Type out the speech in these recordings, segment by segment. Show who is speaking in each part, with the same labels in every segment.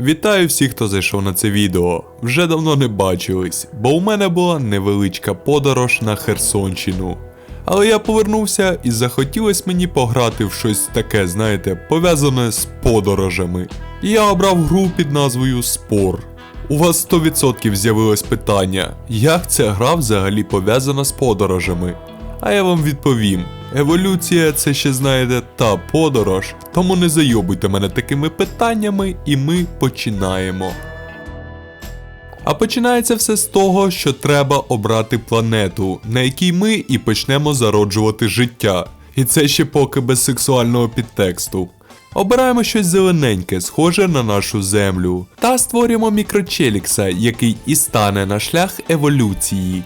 Speaker 1: Вітаю всіх, хто зайшов на це відео. Вже давно не бачились, бо у мене була невеличка подорож на Херсонщину. Але я повернувся і захотілось мені пограти в щось таке, знаєте, пов'язане з подорожами. І я обрав гру під назвою Спор. У вас 100% з'явилось питання, як ця гра взагалі пов'язана з подорожами? А я вам відповім: еволюція це ще знаєте та подорож, тому не зайобуйте мене такими питаннями, і ми починаємо. А починається все з того, що треба обрати планету, на якій ми і почнемо зароджувати життя. І це ще поки без сексуального підтексту. Обираємо щось зелененьке, схоже на нашу землю, та створюємо мікрочелікса, який і стане на шлях еволюції.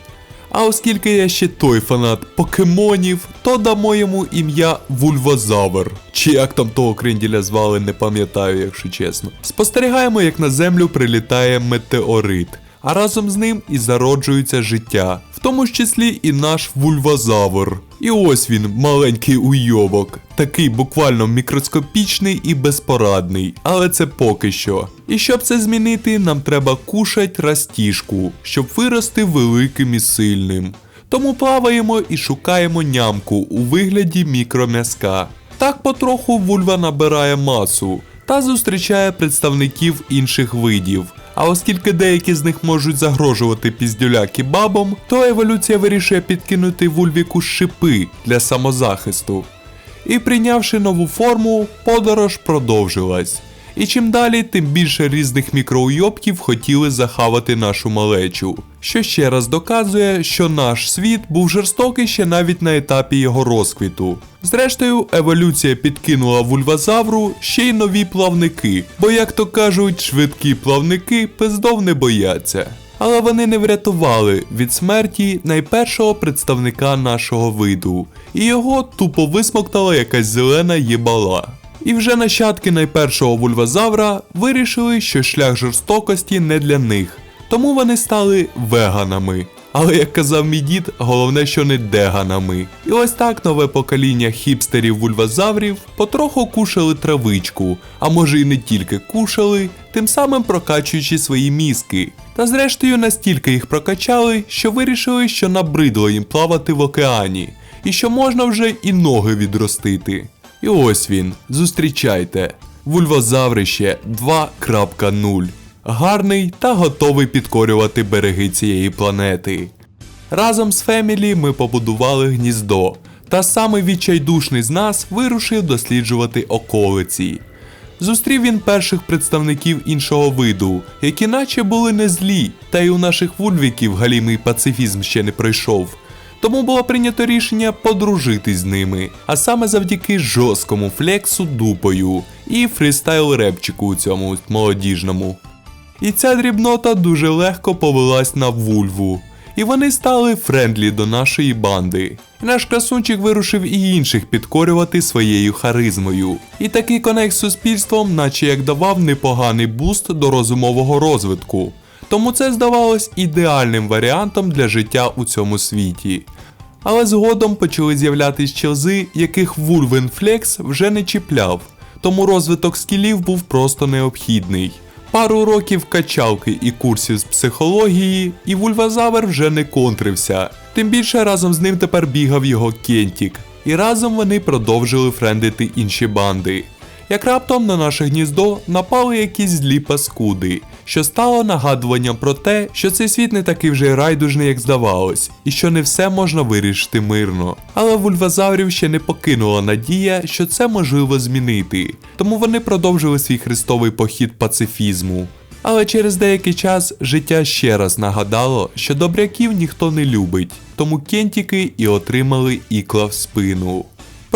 Speaker 1: А оскільки я ще той фанат покемонів, то дамо йому ім'я Вульвозавр. Чи як там того кренділя звали, не пам'ятаю, якщо чесно. Спостерігаємо, як на землю прилітає метеорит, а разом з ним і зароджується життя, в тому числі і наш вульвозавр. І ось він, маленький уйобок, такий буквально мікроскопічний і безпорадний, але це поки що. І щоб це змінити, нам треба кушать растіжку, щоб вирости великим і сильним. Тому плаваємо і шукаємо нямку у вигляді мікром'язка. Так потроху вульва набирає масу та зустрічає представників інших видів. А оскільки деякі з них можуть загрожувати піздюляки бабам, то еволюція вирішує підкинути вульвіку шипи для самозахисту. І прийнявши нову форму, подорож продовжилась. І чим далі, тим більше різних мікроуйобків хотіли захавати нашу малечу, що ще раз доказує, що наш світ був жорстокий ще навіть на етапі його розквіту. Зрештою, еволюція підкинула вульвазавру ще й нові плавники, бо, як то кажуть, швидкі плавники пиздов не бояться. Але вони не врятували від смерті найпершого представника нашого виду, і його тупо висмоктала якась зелена єбала. І вже нащадки найпершого вульвазавра вирішили, що шлях жорстокості не для них, тому вони стали веганами. Але як казав мій дід, головне, що не деганами. І ось так нове покоління хіпстерів вульвазаврів потроху кушали травичку, а може і не тільки кушали, тим самим прокачуючи свої мізки. Та зрештою настільки їх прокачали, що вирішили, що набридло їм плавати в океані, і що можна вже і ноги відростити. І ось він, зустрічайте. Вульвозаврище 2.0. Гарний та готовий підкорювати береги цієї планети. Разом з Фемілі ми побудували гніздо, та саме відчайдушний з нас вирушив досліджувати околиці. Зустрів він перших представників іншого виду, які наче були не злі, та й у наших вульвіків галімий пацифізм ще не пройшов. Тому було прийнято рішення подружитись з ними, а саме завдяки жорсткому флексу дупою і фрістайл репчику у цьому молодіжному. І ця дрібнота дуже легко повелась на вульву. І вони стали френдлі до нашої банди. Наш красунчик вирушив і інших підкорювати своєю харизмою. І такий конект з суспільством, наче як давав непоганий буст до розумового розвитку. Тому це здавалось ідеальним варіантом для життя у цьому світі. Але згодом почали з'являтись челзи, яких Вульвенфлекс вже не чіпляв, тому розвиток скілів був просто необхідний. Пару років качалки і курсів з психології, і вульвазавр вже не контрився. Тим більше разом з ним тепер бігав його Кентік, і разом вони продовжили френдити інші банди. Як раптом на наше гніздо напали якісь злі паскуди, що стало нагадуванням про те, що цей світ не такий вже райдужний, як здавалось, і що не все можна вирішити мирно. Але вульвазаврів ще не покинула надія, що це можливо змінити, тому вони продовжили свій хрестовий похід пацифізму. Але через деякий час життя ще раз нагадало, що добряків ніхто не любить, тому кентіки і отримали ікла в спину.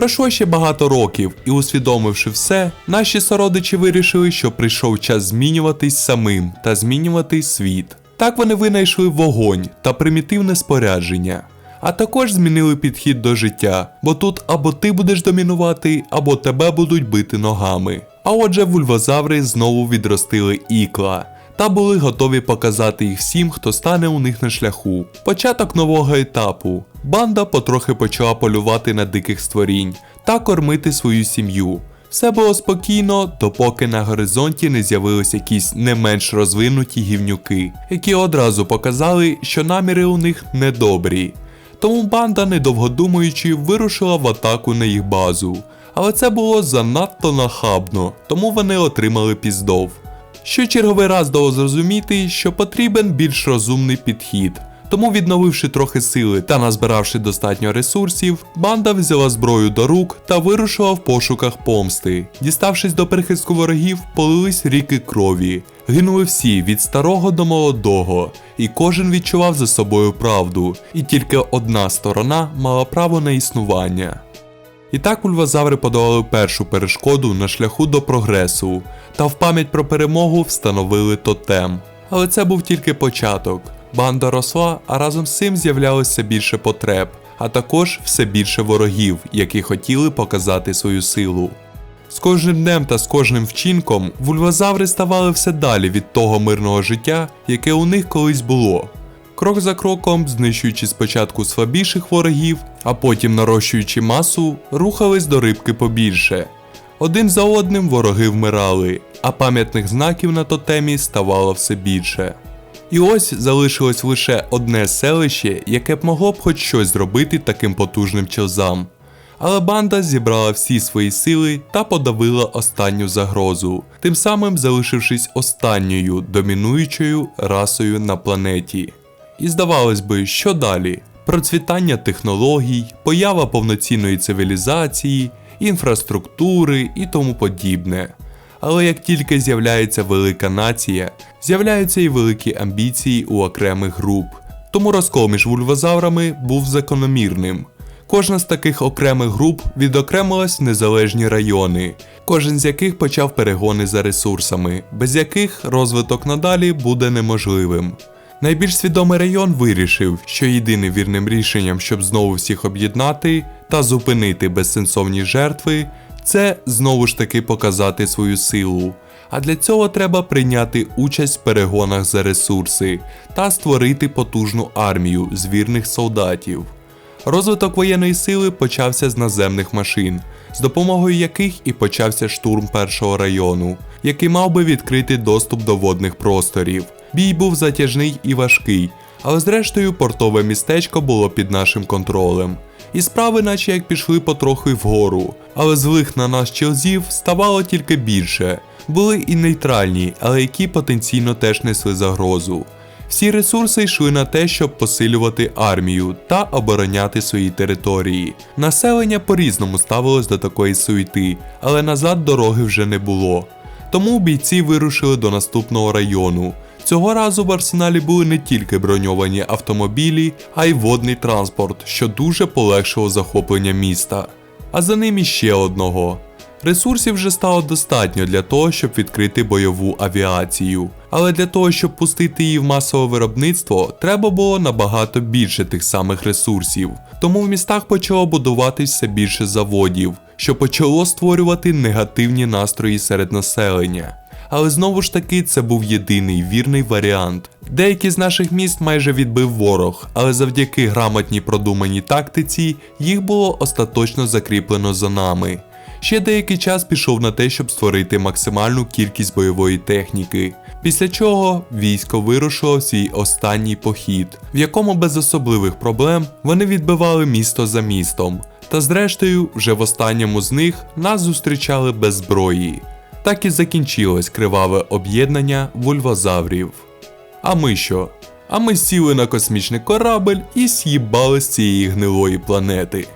Speaker 1: Пройшло ще багато років, і усвідомивши все, наші сородичі вирішили, що прийшов час змінюватись самим та змінювати світ. Так вони винайшли вогонь та примітивне спорядження. А також змінили підхід до життя, бо тут або ти будеш домінувати, або тебе будуть бити ногами. А отже, вульвозаври знову відростили ікла та були готові показати їх всім, хто стане у них на шляху. Початок нового етапу. Банда потрохи почала полювати на диких створінь та кормити свою сім'ю. Все було спокійно, допоки на горизонті не з'явились якісь не менш розвинуті гівнюки, які одразу показали, що наміри у них недобрі. Тому банда, недовго думаючи, вирушила в атаку на їх базу. Але це було занадто нахабно, тому вони отримали піздов. Що черговий раз дало зрозуміти, що потрібен більш розумний підхід. Тому, відновивши трохи сили та назбиравши достатньо ресурсів, банда взяла зброю до рук та вирушила в пошуках помсти. Діставшись до прихистку ворогів, полились ріки крові. Гинули всі від старого до молодого, і кожен відчував за собою правду, і тільки одна сторона мала право на існування. І так ульвазаври подолали першу перешкоду на шляху до прогресу, та в пам'ять про перемогу встановили тотем. Але це був тільки початок. Банда росла, а разом з цим з'являлося більше потреб, а також все більше ворогів, які хотіли показати свою силу. З кожним днем та з кожним вчинком вульвазаври ставали все далі від того мирного життя, яке у них колись було. Крок за кроком, знищуючи спочатку слабіших ворогів, а потім нарощуючи масу, рухались до рибки побільше. Один за одним вороги вмирали, а пам'ятних знаків на тотемі ставало все більше. І ось залишилось лише одне селище, яке б могло б хоч щось зробити таким потужним челзам. Але банда зібрала всі свої сили та подавила останню загрозу, тим самим залишившись останньою домінуючою расою на планеті. І здавалось би, що далі? Процвітання технологій, поява повноцінної цивілізації, інфраструктури і тому подібне. Але як тільки з'являється велика нація, з'являються і великі амбіції у окремих груп. Тому розкол між вульвозаврами був закономірним. Кожна з таких окремих груп відокремилась в незалежні райони, кожен з яких почав перегони за ресурсами, без яких розвиток надалі буде неможливим. Найбільш свідомий район вирішив, що єдиним вірним рішенням, щоб знову всіх об'єднати та зупинити безсенсовні жертви, це знову ж таки показати свою силу. А для цього треба прийняти участь в перегонах за ресурси та створити потужну армію з вірних солдатів. Розвиток воєнної сили почався з наземних машин, з допомогою яких і почався штурм першого району, який мав би відкрити доступ до водних просторів. Бій був затяжний і важкий, але зрештою портове містечко було під нашим контролем. І справи, наче як пішли потрохи вгору, але злих на нас челзів ставало тільки більше. Були і нейтральні, але які потенційно теж несли загрозу. Всі ресурси йшли на те, щоб посилювати армію та обороняти свої території. Населення по-різному ставилось до такої суєти, але назад дороги вже не було. Тому бійці вирушили до наступного району. Цього разу в арсеналі були не тільки броньовані автомобілі, а й водний транспорт, що дуже полегшило захоплення міста. А за ним іще одного. Ресурсів вже стало достатньо для того, щоб відкрити бойову авіацію. Але для того, щоб пустити її в масове виробництво, треба було набагато більше тих самих ресурсів. Тому в містах почало будуватись все більше заводів, що почало створювати негативні настрої серед населення. Але знову ж таки це був єдиний вірний варіант. Деякі з наших міст майже відбив ворог, але завдяки грамотній продуманій тактиці їх було остаточно закріплено за нами. Ще деякий час пішов на те, щоб створити максимальну кількість бойової техніки. Після чого військо вирушило свій останній похід, в якому без особливих проблем вони відбивали місто за містом. Та зрештою, вже в останньому з них нас зустрічали без зброї. Так і закінчилось криваве об'єднання вульвозаврів. А ми що? А ми сіли на космічний корабль і з'їбали з цієї гнилої планети.